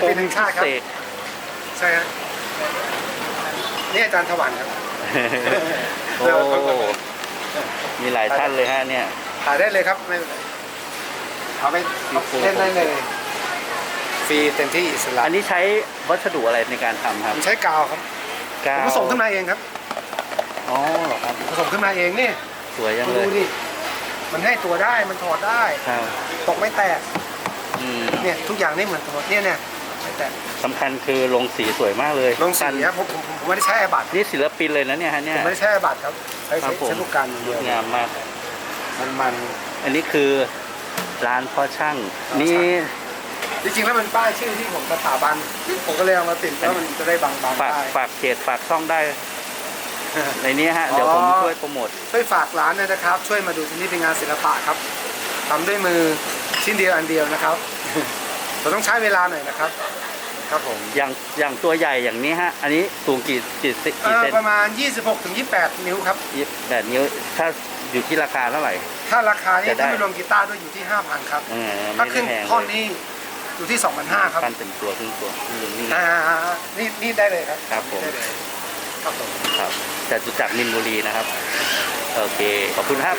ศิลปินแห่งชาติครับ เสก ใช่ฮะนี่อาจารย์ถวันครับโอ้มีหลายท่านเลยฮะเนี่ย ถ่ายได้เลยครับไม่เป็นไรเอาไปเล่นได้เลย ฟรีเต็มที่อิสระอันนี้ใช้วัสดุอะไรในการทำครับผมใช้กาวครับกาผมวผสมขึ้นมาเองครับอ๋อเหรอครับ ผสมขึ้นมาเองนี่สวยจังคุณเลดูยดิมันให้ตัวได้มันถอดได้ ครับตกไม่แตกอืมเนี่ยทุกอย่างนี่เหมือนกันหมดเนี่ยเนี่ยไม่ แตกสำคัญคือลงสีสวยมากเลยลงสีครับผมผมผมไม่ได้ใช้ไอบัตรนี่ศิลปินเลยนะเนี่ยฮะเนี่ผยมไม่ได้ใช้ไอบัตรครับใช้ครัใช้บผมใช้ลูกกันอย่างเดียวงามมาก มันมันอันนี้คือร้านพ่อช่างร้านนี่ช่างจริงๆแล้วมันป้ายชื่อที่ผมสถาบันผมก็เลยเอามาติดแล้วมันจะได้บางบางฝากป้ายฝากเพจฝากช่องได้ในนี้ฮะเดี๋ยวผมอ๋อช่วยโปรโมทช่วยฝากร้านด้วยนะครับ ช่วยมาดูที่นี่เป็นงานศิลปะครับทำด้วยมือชิ้นเดียวอันเดียวนะครับเราต้องใช้เวลาหน่อยนะครับ ครับผมอย่างอย่างตัวใหญ่อย่างนี้ฮะ อันนี้สูงกี่กี่เซนเอ่กี่อเซนประมาณ 26ถึง28 นิ้วครับ ยี่สิบแปดนิ้วถ้าอยู่ที่ราคาเท่าไหร่ ถ้าราคานี่จะได้ ถ้าไม่รวมกีตาร์ด้วยอยู่ที่ 5,000 ครับ เออถ้าไม่ขึ้ได้นแพงท่อนเลยนี้อยู่ที่ 2,500 ครับขั้นเป็นตัวครึ่งตัวนี่นี่ อ่านี่นี่ได้เลยครับครับผม ได้เลยครับผม ครับแต่จุจักรมินบุรีนะครับ โอเค ขอบคุณครับ